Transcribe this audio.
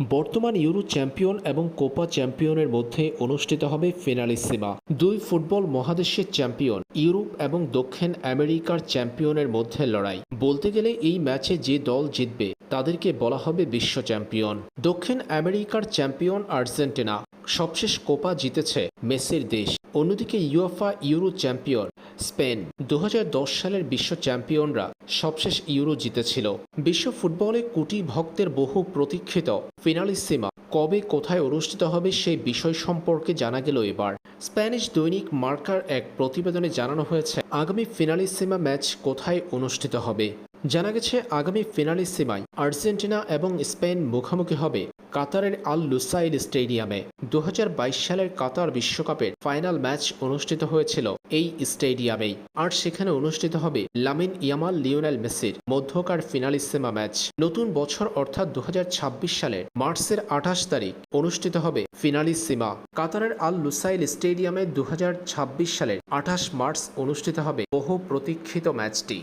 বর্তমান Euro champion এবং Copa চ্যাম্পিয়নের মধ্যে অনুষ্ঠিত হবে ফিনালিসিমা। দুই ফুটবল মহাদেশের চ্যাম্পিয়ন, ইউরোপ এবং দক্ষিণ আমেরিকার চ্যাম্পিয়নের মধ্যে লড়াই। বলতে গেলে এই ম্যাচে যে দল জিতবে, তাদেরকে বলা হবে বিশ্ব চ্যাম্পিয়ন। দক্ষিণ আমেরিকার চ্যাম্পিয়ন আর্জেন্টিনা। সবশেষ কোপা জিতেছে মেসির দেশ। অন্যদিকে ইউএফা ইউরো চ্যাম্পিয়ন স্পেন দু হাজার দশ সালের বিশ্ব চ্যাম্পিয়নরা সবশেষ ইউরো জিতেছিল। বিশ্ব ফুটবলে কোটি ভক্তের বহু প্রতীক্ষিত ফিনালিসিমা কবে কোথায় অনুষ্ঠিত হবে সেই বিষয় সম্পর্কে জানা গেল এবার। স্প্যানিশ দৈনিক মার্কার এক প্রতিবেদনে জানানো হয়েছে, আগামী ফিনালিসিমা ম্যাচ কোথায় অনুষ্ঠিত হবে? জানা গেছে, আগামী ফিনালিসিমায় আর্জেন্টিনা এবং স্পেন মুখোমুখি হবে কাতারের আল লুসাইল স্টেডিয়ামে। দু হাজার বাইশ সালের কাতার বিশ্বকাপের ফাইনাল ম্যাচ অনুষ্ঠিত হয়েছিল এই স্টেডিয়ামেই। আর সেখানে অনুষ্ঠিত হবে লামিন ইয়ামাল, লিওনেল মেসির মধ্যকার ফিনালিসিমা ম্যাচ। নতুন বছর অর্থাৎ দু হাজার ছাব্বিশ সালের মার্চের আঠাশ তারিখ অনুষ্ঠিত হবে ফিনালিসিমা। কাতারের আল লুসাইল স্টেডিয়ামে দু হাজার ছাব্বিশ সালের আঠাশ মার্চ অনুষ্ঠিত হবে বহু প্রতীক্ষিত ম্যাচটি।